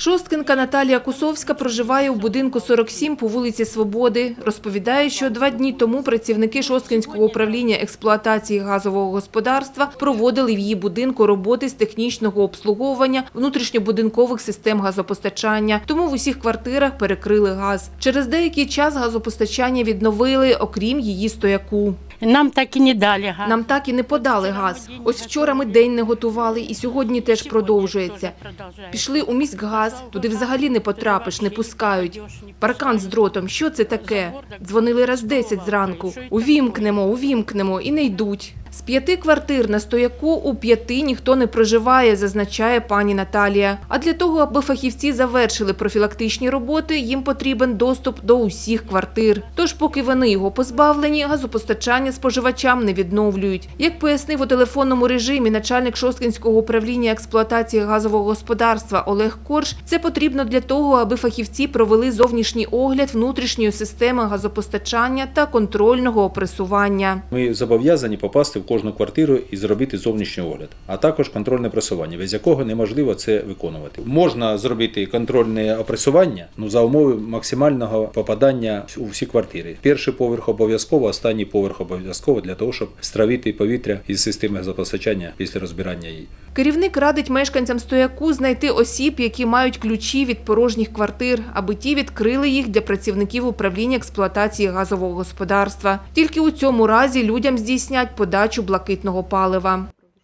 Шосткинка Наталія Кусовська проживає у будинку 47 по вулиці Свободи. Розповідає, що два дні тому працівники Шосткинського управління експлуатації газового господарства проводили в її будинку роботи з технічного обслуговування внутрішньобудинкових систем газопостачання. Тому в усіх квартирах перекрили газ. Через деякий час газопостачання відновили, окрім її стояку. Нам так і не дали газ. Нам так і не подали газ. Ось вчора ми день не готували, і сьогодні теж продовжується. Пішли у міськгаз, туди взагалі не потрапиш, не пускають. Паркан з дротом, що це таке? Дзвонили раз десять зранку. Увімкнемо, увімкнемо і не йдуть. З п'яти квартир на стояку у п'яти ніхто не проживає, зазначає пані Наталія. А для того, аби фахівці завершили профілактичні роботи, їм потрібен доступ до усіх квартир. Тож, поки вони його позбавлені, газопостачання споживачам не відновлюють. Як пояснив у телефонному режимі начальник Шосткинського управління експлуатації газового господарства Олег Корж, це потрібно для того, аби фахівці провели зовнішній огляд внутрішньої системи газопостачання та контрольного опресування. Ми зобов'язані попасти в кожну квартиру і зробити зовнішній огляд, а також контрольне пресування, без якого неможливо це виконувати. Можна зробити контрольне опресування ну, за умови максимального попадання у всі квартири. Перший поверх обов'язково, останній поверх обов'язково для того, щоб стравити повітря із системи газопостачання після розбирання її. Керівник радить мешканцям стояку знайти осіб, які мають ключі від порожніх квартир, аби ті відкрили їх для працівників управління експлуатації газового господарства. Тільки у цьому разі людям здійснять подачу блакитного палива.